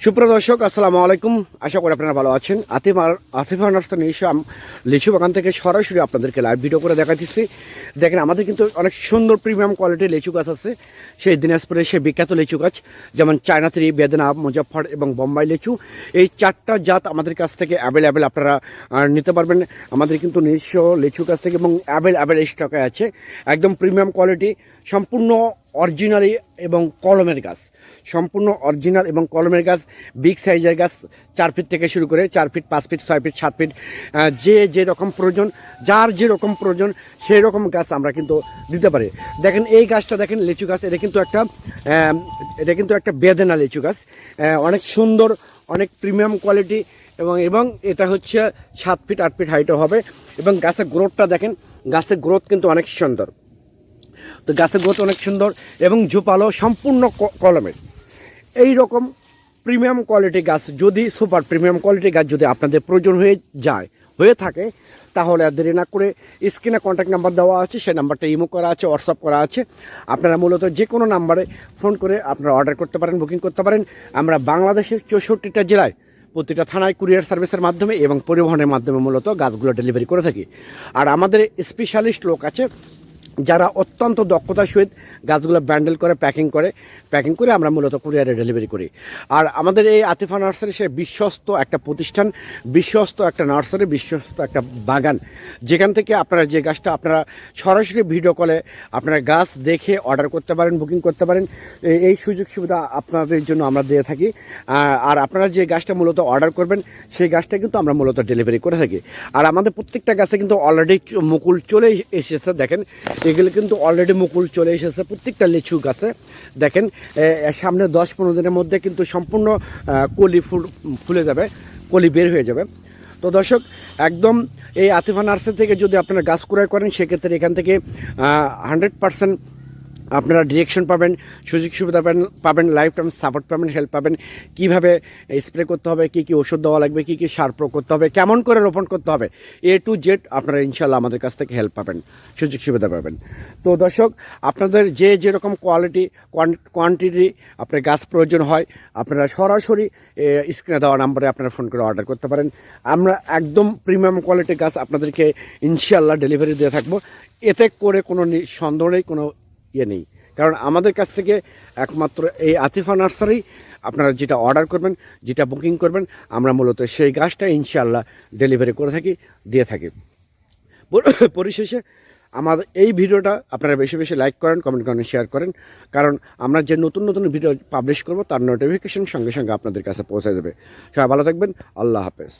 সুপ্রিয় দর্শক, আসসালামু আলাইকুম। আশা করি আপনারা ভালো আছেন। আতিফা নার্সারি এসে আম- লিচু বাগান থেকে সরাসরি আপনাদেরকে লাইভ ভিডিও করে দেখাচ্ছি দেখেন, আমাদের কিন্তু অনেক সুন্দর প্রিমিয়াম কোয়ালিটির লিচু গাছ আছে। সেই দিনাজপুরের সে বিখ্যাত লিচু গাছ, যেমন চায়না ত্রি বেদনা, মুজফ্ফর এবং বোম্বাই লিচু। এই চারটা জাত আমাদের কাছ থেকে অ্যাভেলেবেল আপনারা নিতে পারবেন। আমাদের কিন্তু নিজস্ব লিচু গাছ থেকে এবং অ্যাভেলেবেল স্টকে আছে। একদম প্রিমিয়াম কোয়ালিটি সম্পূর্ণ অরিজিনালি এবং কলমের গাছ। সম্পূর্ণ অরিজিনাল এবং কলমের গাছ, বিগ সাইজের গাছ, চার ফিট থেকে শুরু করে চার ফিট পাঁচ ফিট ছয় ফিট সাত ফিট যে যে রকম প্রয়োজন, যার যে রকম প্রয়োজন, সেই রকম গাছ আমরা কিন্তু দিতে পারি। দেখেন, এই গাছটা দেখেন, লিচু গাছ, এটা কিন্তু একটা এটা কিন্তু একটা বেদেনা লিচু গাছ। অনেক সুন্দর, অনেক প্রিমিয়াম কোয়ালিটি এবং এবং এটা হচ্ছে সাত ফিট আট ফিট হাইটও হবে। এবং গাছের গ্রোথটা দেখেন, গাছের গ্রোথ কিন্তু অনেক সুন্দর। তো গাছের গ্রোথ অনেক সুন্দর এবং ঝোপালো সম্পূর্ণ কলমের। এই রকম প্রিমিয়াম কোয়ালিটি গাছ যদি সুপার প্রিমিয়াম কোয়ালিটি গাছ যদি আপনাদের প্রয়োজন হয়ে যায়, হয়ে থাকে, তাহলে আর দেরি না করে স্ক্রিনে কন্ট্যাক্ট নাম্বার দেওয়া আছে, সেই নাম্বারটা ইমো করা আছে হোয়াটসঅ্যাপ করা আছে। আপনারা মূলত যে কোনো নাম্বারে ফোন করে আপনারা অর্ডার করতে পারেন বুকিং করতে পারেন। আমরা বাংলাদেশের চৌষট্টিটা জেলায় প্রতিটা থানায় কুরিয়ার সার্ভিসের মাধ্যমে এবং পরিবহনের মাধ্যমে মূলত গাছগুলো ডেলিভারি করে থাকি। আর আমাদের স্পেশালিস্ট লোক আছে যারা অত্যন্ত দক্ষতার সহিত গাছগুলো ব্যান্ডেল করে প্যাকিং করে প্যাকিং করে আমরা মূলত কুরিয়ারে ডেলিভারি করি। আর আমাদের এই আতিফা নার্সারি সে বিশ্বস্ত একটা প্রতিষ্ঠান, বিশ্বস্ত একটা নার্সারি, বিশ্বস্ত একটা বাগান। যেখান থেকে আপনারা যে গাছটা আপনারা সরাসরি ভিডিও কলে আপনারা গাছ দেখে অর্ডার করতে পারেন বুকিং করতে পারেন এই সুযোগ সুবিধা আপনাদের জন্য আমরা দিয়ে থাকি। আর আপনারা যে গাছটা মূলত অর্ডার করবেন, সেই গাছটা কিন্তু আমরা মূলত ডেলিভারি করে থাকি। আর আমাদের প্রত্যেকটা গাছে কিন্তু অলরেডি মুকুল চলে এসেছে, দেখেন। এগুলো কিন্তু অলরেডি মুকুল চলে এসেছে প্রত্যেকটা লিচু গাছে। দেখেন সামনে দশ পনেরো দিনের মধ্যে কিন্তু সম্পূর্ণ কলি ফুল, ফুলে যাবে, কলি বের হয়ে যাবে। তো দর্শক, একদম এই আতিফা নার্সারি থেকে যদি আপনারা গাছ ক্রয় করেন, সেক্ষেত্রে এখান থেকে হান্ড্রেড পার্সেন্ট আপনারা ডিরেকশন পাবেন, সুযোগ সুবিধা পাবেন পাবেন লাইফ টাইম সাপোর্ট পাবেন হেল্প পাবেন। কীভাবে স্প্রে করতে হবে, কী কী ওষুধ দেওয়া লাগবে, কী কী সার প্রয়োগ করতে হবে, কেমন করে রোপণ করতে হবে এ টু জেড আপনারা ইনশাল্লাহ আমাদের কাছ থেকে হেল্প পাবেন, সুযোগ সুবিধা পাবেন। তো দর্শক, আপনাদের যে যেরকম কোয়ালিটি কোয়ান্টিটি আপনার গাছ প্রয়োজন হয়, আপনারা সরাসরি স্ক্রিনে দেওয়া নাম্বারে আপনারা ফোন করে অর্ডার করতে পারেন। আমরা একদম প্রিমিয়াম কোয়ালিটির গাছ আপনাদেরকে ইনশাল্লাহ ডেলিভারি দিয়ে থাকব। এতে করে কোনো সন্দেহ নেই, কোনো ইয়ে নেই। কারণ আমাদের কাছ থেকে একমাত্র এই আতিফা নার্সারি, আপনারা যেটা অর্ডার করবেন, যেটা বুকিং করবেন, আমরা মূলত সেই গাছটা ইনশাল্লাহ ডেলিভারি করে থাকি, দিয়ে থাকি। পরিশেষে আমাদের এই ভিডিওটা আপনারা বেশি বেশি লাইক করেন কমেন্ট করেন শেয়ার করেন। কারণ আমরা যে নতুন নতুন ভিডিও পাবলিশ করব, তার নোটিফিকেশন সঙ্গে সঙ্গে আপনাদের কাছে পৌঁছে যাবে। সবাই ভালো থাকবেন, আল্লাহ হাফেজ।